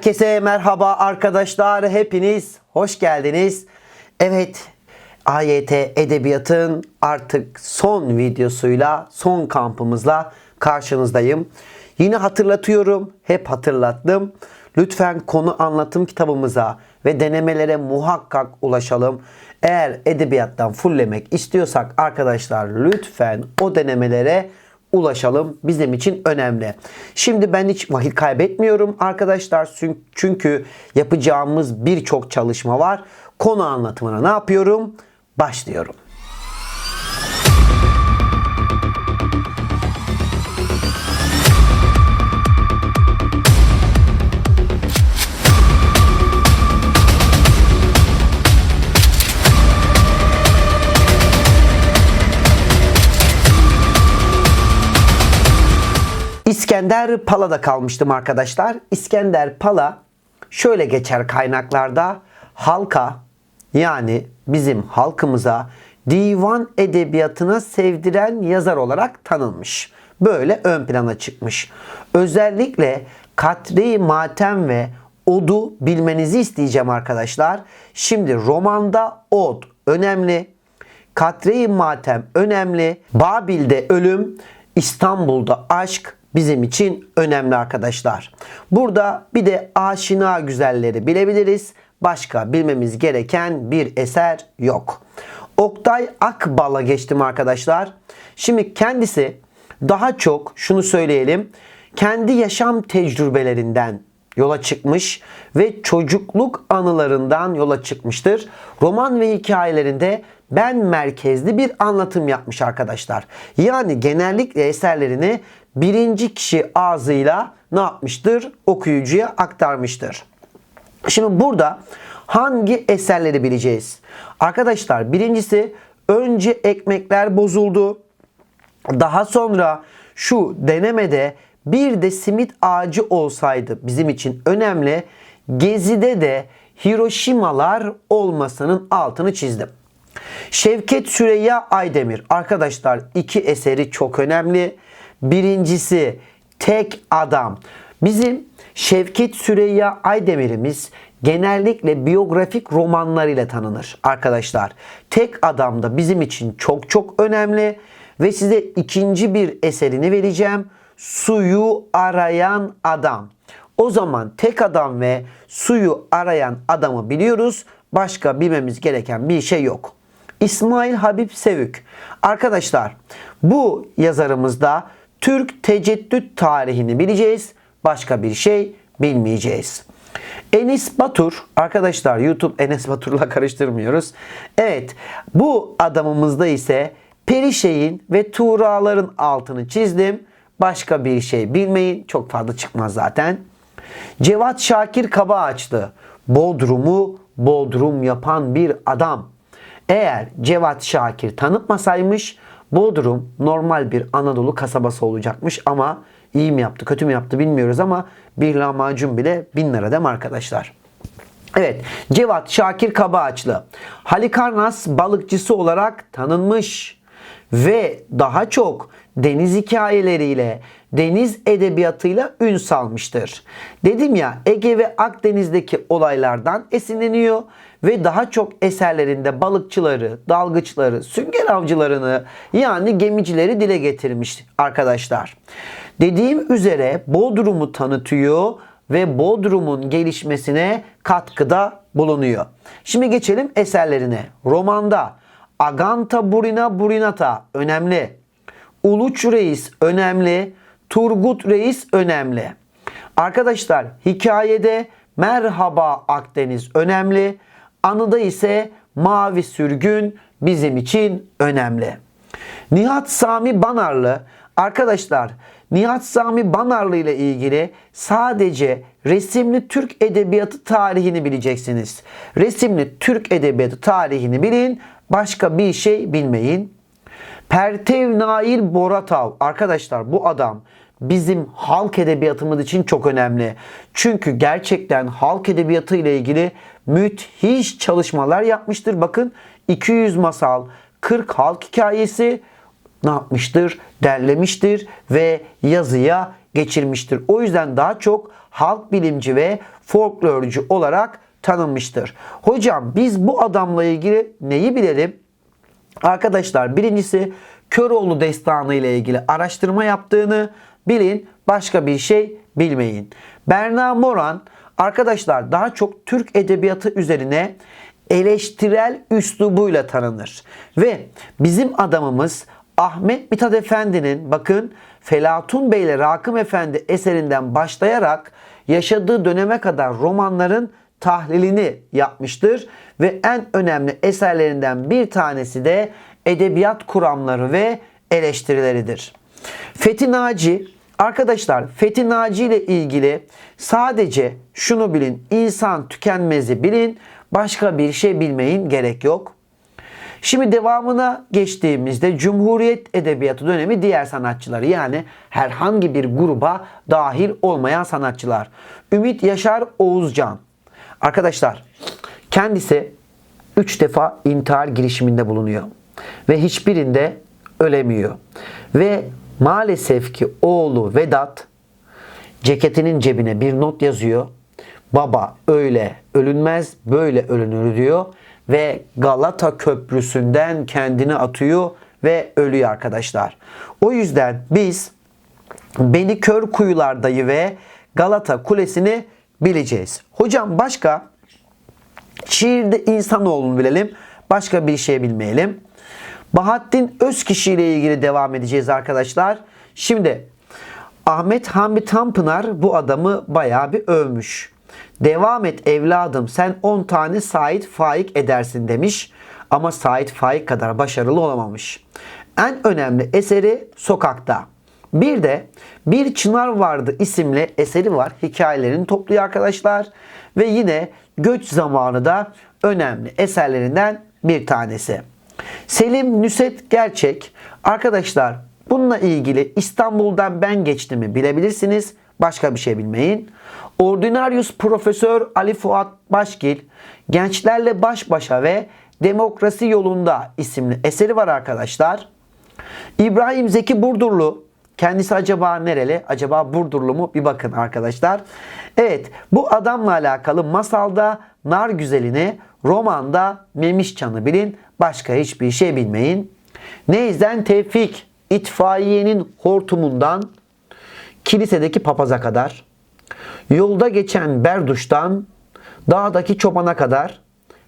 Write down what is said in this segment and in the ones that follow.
Herkese merhaba arkadaşlar. Hepiniz hoş geldiniz. Evet, AYT Edebiyat'ın artık son videosuyla, son kampımızla karşınızdayım. Yine hatırlatıyorum, hep hatırlattım. Lütfen konu anlatım kitabımıza ve denemelere muhakkak ulaşalım. Eğer edebiyattan fulllemek istiyorsak arkadaşlar lütfen o denemelere ulaşalım bizim için önemli. Şimdi ben hiç vakit kaybetmiyorum arkadaşlar Çün- çünkü yapacağımız birçok çalışma var. Konu anlatımına ne yapıyorum? Başlıyorum. İskender Pala'da kalmıştım arkadaşlar. İskender Pala şöyle geçer kaynaklarda halka yani bizim halkımıza divan edebiyatına sevdiren yazar olarak tanınmış. Böyle ön plana çıkmış. Özellikle Katri Matem ve Od'u bilmenizi isteyeceğim arkadaşlar. Şimdi romanda Od önemli. Katre-i Matem önemli. Babil'de ölüm, İstanbul'da aşk bizim için önemli arkadaşlar. Burada bir de aşina güzelleri bilebiliriz. Başka bilmemiz gereken bir eser yok. Oktay Akbal'a geçtim arkadaşlar. Şimdi kendisi daha çok şunu söyleyelim. Kendi yaşam tecrübelerinden yola çıkmış ve çocukluk anılarından yola çıkmıştır. Roman ve hikayelerinde ben merkezli bir anlatım yapmış arkadaşlar. Yani genellikle eserlerini birinci kişi ağzıyla ne yapmıştır? Okuyucuya aktarmıştır. Şimdi burada hangi eserleri bileceğiz? Arkadaşlar birincisi önce ekmekler bozuldu. Daha sonra şu denemede bir de simit ağacı olsaydı bizim için önemli. Gezi'de de Hiroşimalar olmasının altını çizdim. Şevket Süreyya Aydemir. Arkadaşlar iki eseri çok önemli. Birincisi Tek Adam. Bizim Şevket Süreyya Aydemir'imiz genellikle biyografik romanlarıyla tanınır arkadaşlar. Tek Adam da bizim için çok çok önemli ve size ikinci bir eserini vereceğim. Suyu arayan adam. O zaman tek adam ve suyu arayan adamı biliyoruz. Başka bilmemiz gereken bir şey yok. İsmail Habib Sevük. Arkadaşlar bu yazarımızda Türk teceddüt tarihini bileceğiz. Başka bir şey bilmeyeceğiz. Enis Batur arkadaşlar YouTube Enes Batur'la karıştırmıyoruz. Evet bu adamımızda ise Perişe'in ve Tuğraların altını çizdim. Başka bir şey bilmeyin. Çok fazla çıkmaz zaten. Cevat Şakir Kabaağaçlı. Bodrum'u Bodrum yapan bir adam. Eğer Cevat Şakir tanıtmasaymış Bodrum normal bir Anadolu kasabası olacakmış ama iyi mi yaptı kötü mü yaptı bilmiyoruz ama bir lahmacun bile bin lira mi arkadaşlar? Evet Cevat Şakir Kabaağaçlı Halikarnas balıkçısı olarak tanınmış ve daha çok deniz hikayeleriyle, deniz edebiyatıyla ün salmıştır. Dedim ya Ege ve Akdeniz'deki olaylardan esinleniyor ve daha çok eserlerinde balıkçıları, dalgıçları, sünger avcılarını yani gemicileri dile getirmiş arkadaşlar. Dediğim üzere Bodrum'u tanıtıyor ve Bodrum'un gelişmesine katkıda bulunuyor. Şimdi geçelim eserlerine. Romanda Aganta Burina Burinata önemli. Uluç Reis önemli. Turgut Reis önemli. Arkadaşlar hikayede Merhaba Akdeniz önemli. Anıda ise Mavi Sürgün bizim için önemli. Nihat Sami Banarlı arkadaşlar Nihat Sami Banarlı ile ilgili sadece resimli Türk edebiyatı tarihini bileceksiniz. Resimli Türk edebiyatı tarihini bilin, başka bir şey bilmeyin. Pertev Nail Boratav arkadaşlar bu adam bizim halk edebiyatımız için çok önemli. Çünkü gerçekten halk edebiyatı ile ilgili müthiş çalışmalar yapmıştır. Bakın 200 masal, 40 halk hikayesi ne yapmıştır? Derlemiştir ve yazıya geçirmiştir. O yüzden daha çok halk bilimci ve folklorcu olarak tanınmıştır. Hocam biz bu adamla ilgili neyi bilelim? Arkadaşlar birincisi Köroğlu destanı ile ilgili araştırma yaptığını bilin, başka bir şey bilmeyin. Berna Moran arkadaşlar daha çok Türk edebiyatı üzerine eleştirel üslubuyla tanınır. Ve bizim adamımız Ahmet Mithat Efendi'nin bakın Felatun Bey ile Rakım Efendi eserinden başlayarak yaşadığı döneme kadar romanların tahlilini yapmıştır ve en önemli eserlerinden bir tanesi de edebiyat kuramları ve eleştirileridir. Fethi Naci Arkadaşlar Fethi Naci ile ilgili sadece şunu bilin. insan tükenmezi bilin. Başka bir şey bilmeyin gerek yok. Şimdi devamına geçtiğimizde Cumhuriyet Edebiyatı dönemi diğer sanatçıları yani herhangi bir gruba dahil olmayan sanatçılar. Ümit Yaşar Oğuzcan. Arkadaşlar kendisi 3 defa intihar girişiminde bulunuyor. Ve hiçbirinde ölemiyor. Ve maalesef ki oğlu Vedat ceketinin cebine bir not yazıyor. Baba öyle ölünmez böyle ölünür diyor. Ve Galata Köprüsü'nden kendini atıyor ve ölüyor arkadaşlar. O yüzden biz Beni Kör Kuyulardayı ve Galata Kulesi'ni bileceğiz. Hocam başka şiirde insanoğlunu bilelim. Başka bir şey bilmeyelim. Bahattin Özkişi ile ilgili devam edeceğiz arkadaşlar. Şimdi Ahmet Hamdi Tanpınar bu adamı bayağı bir övmüş. Devam et evladım sen 10 tane Said Faik edersin demiş. Ama Said Faik kadar başarılı olamamış. En önemli eseri Sokakta. Bir de Bir Çınar Vardı isimli eseri var. Hikayelerini topluyor arkadaşlar. Ve yine Göç Zamanı da önemli eserlerinden bir tanesi. Selim Nüset Gerçek. Arkadaşlar bununla ilgili İstanbul'dan ben geçtiğimi bilebilirsiniz. Başka bir şey bilmeyin. Ordinarius Profesör Ali Fuat Başgil Gençlerle Baş Başa ve Demokrasi Yolunda isimli eseri var arkadaşlar. İbrahim Zeki Burdurlu Kendisi acaba nereli? Acaba Burdurlu mu? Bir bakın arkadaşlar. Evet bu adamla alakalı masalda nar güzelini, romanda memiş çanı bilin. Başka hiçbir şey bilmeyin. Neyzen Tevfik itfaiyenin hortumundan kilisedeki papaza kadar, yolda geçen berduştan dağdaki çobana kadar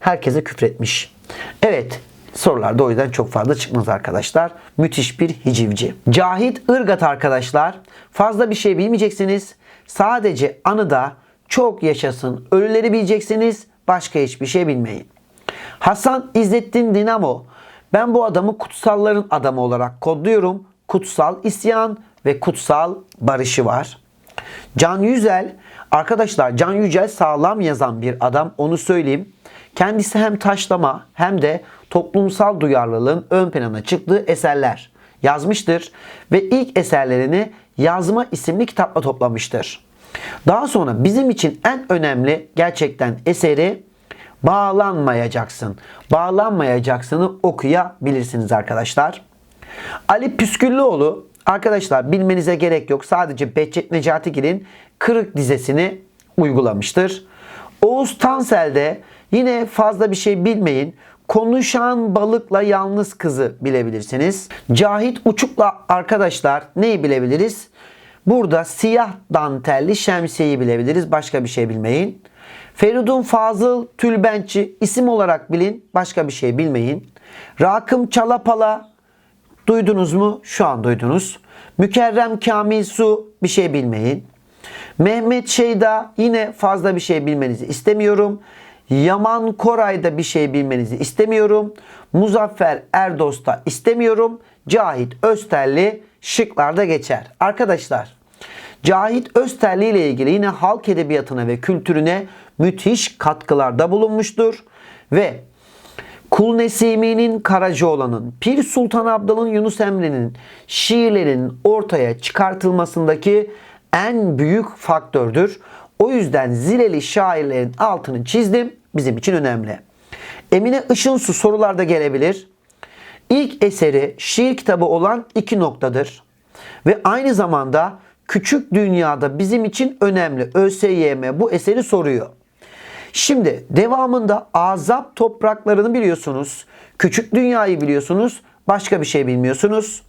herkese küfretmiş. Evet sorularda o yüzden çok fazla çıkmaz arkadaşlar. Müthiş bir hicivci. Cahit Irgat arkadaşlar. Fazla bir şey bilmeyeceksiniz. Sadece anıda çok yaşasın. Ölüleri bileceksiniz. Başka hiçbir şey bilmeyin. Hasan İzzettin Dinamo. Ben bu adamı kutsalların adamı olarak kodluyorum. Kutsal isyan ve kutsal barışı var. Can Yücel, arkadaşlar Can Yücel sağlam yazan bir adam onu söyleyeyim. Kendisi hem taşlama hem de toplumsal duyarlılığın ön plana çıktığı eserler yazmıştır ve ilk eserlerini Yazma isimli kitapla toplamıştır. Daha sonra bizim için en önemli gerçekten eseri Bağlanmayacaksın. Bağlanmayacaksını okuyabilirsiniz arkadaşlar. Ali Püsküllüoğlu arkadaşlar bilmenize gerek yok. Sadece Behçet Necatigil'in Kırık dizesini uygulamıştır. Oğuz Tansel de yine fazla bir şey bilmeyin. Konuşan balıkla yalnız kızı bilebilirsiniz. Cahit Uçuk'la arkadaşlar neyi bilebiliriz? Burada siyah dantelli şemsiyeyi bilebiliriz. Başka bir şey bilmeyin. Feridun Fazıl Tülbentçi isim olarak bilin. Başka bir şey bilmeyin. Rakım Çalapala duydunuz mu? Şu an duydunuz. Mükerrem Kamil Su bir şey bilmeyin. Mehmet Şeyda yine fazla bir şey bilmenizi istemiyorum. Yaman Koray'da bir şey bilmenizi istemiyorum. Muzaffer Erdos'ta istemiyorum. Cahit Öztelli şıklarda geçer. Arkadaşlar Cahit Öztelli ile ilgili yine halk edebiyatına ve kültürüne müthiş katkılarda bulunmuştur. Ve Kul Nesimi'nin Karacaoğlan'ın, Pir Sultan Abdal'ın Yunus Emre'nin şiirlerin ortaya çıkartılmasındaki en büyük faktördür. O yüzden Zileli şairlerin altını çizdim. Bizim için önemli. Emine Işınsu sorularda gelebilir. İlk eseri şiir kitabı olan iki noktadır. Ve aynı zamanda Küçük Dünyada bizim için önemli. ÖSYM bu eseri soruyor. Şimdi devamında azap topraklarını biliyorsunuz. Küçük dünyayı biliyorsunuz. Başka bir şey bilmiyorsunuz.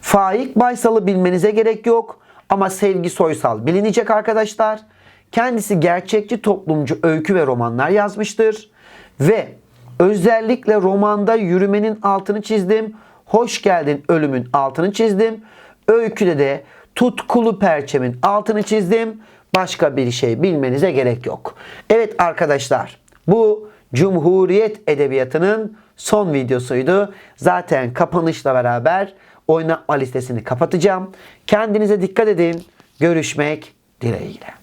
Faik Baysal'ı bilmenize gerek yok. Ama Sevgi Soysal bilinecek arkadaşlar. Kendisi gerçekçi toplumcu öykü ve romanlar yazmıştır. Ve özellikle romanda yürümenin altını çizdim. Hoş geldin ölümün altını çizdim. Öyküde de tutkulu perçemin altını çizdim. Başka bir şey bilmenize gerek yok. Evet arkadaşlar bu Cumhuriyet Edebiyatı'nın son videosuydu. Zaten kapanışla beraber oynatma listesini kapatacağım. Kendinize dikkat edin. Görüşmek dileğiyle.